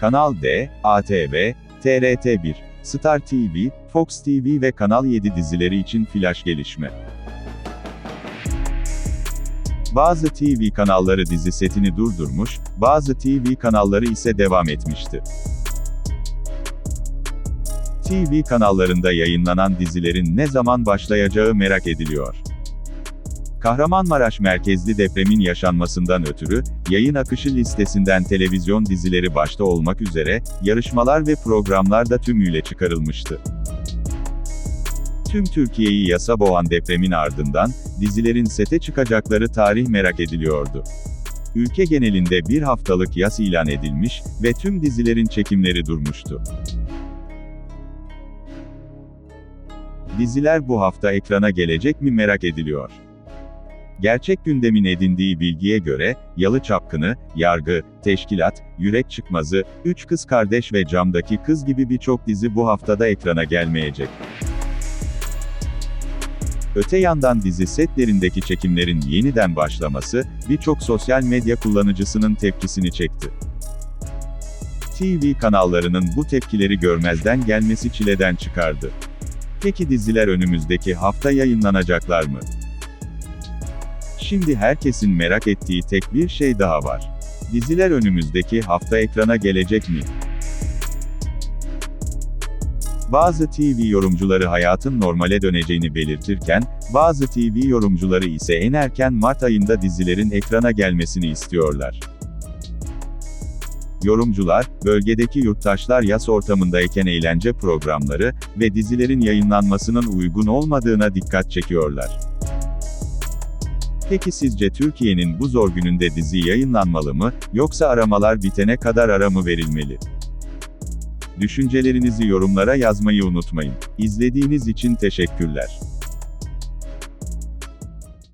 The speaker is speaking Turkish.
Kanal D, ATV, TRT1, Star TV, Fox TV ve Kanal 7 dizileri için flash gelişme. Bazı TV kanalları dizi setini durdurmuş, bazı TV kanalları ise devam etmişti. TV kanallarında yayınlanan dizilerin ne zaman başlayacağı merak ediliyor. Kahramanmaraş merkezli depremin yaşanmasından ötürü, yayın akışı listesinden televizyon dizileri başta olmak üzere, yarışmalar ve programlar da tümüyle çıkarılmıştı. Tüm Türkiye'yi yasa boğan depremin ardından, dizilerin sete çıkacakları tarih merak ediliyordu. Ülke genelinde bir haftalık yas ilan edilmiş ve tüm dizilerin çekimleri durmuştu. Diziler bu hafta ekrana gelecek mi merak ediliyor. Gerçek gündemin edindiği bilgiye göre, Yalı Çapkını, Yargı, Teşkilat, Yürek Çıkmazı, Üç Kız Kardeş ve Camdaki Kız gibi birçok dizi bu haftada ekrana gelmeyecek. Öte yandan dizi setlerindeki çekimlerin yeniden başlaması, birçok sosyal medya kullanıcısının tepkisini çekti. TV kanallarının bu tepkileri görmezden gelmesi çileden çıkardı. Peki diziler önümüzdeki hafta yayınlanacaklar mı? Şimdi herkesin merak ettiği tek bir şey daha var. Diziler önümüzdeki hafta ekrana gelecek mi? Bazı TV yorumcuları hayatın normale döneceğini belirtirken, bazı TV yorumcuları ise en erken Mart ayında dizilerin ekrana gelmesini istiyorlar. Yorumcular, bölgedeki yurttaşlar yas ortamındayken eğlence programları ve dizilerin yayınlanmasının uygun olmadığına dikkat çekiyorlar. Peki sizce Türkiye'nin bu zor gününde dizi yayınlanmalı mı, yoksa aramalar bitene kadar ara mı verilmeli? Düşüncelerinizi yorumlara yazmayı unutmayın. İzlediğiniz için teşekkürler.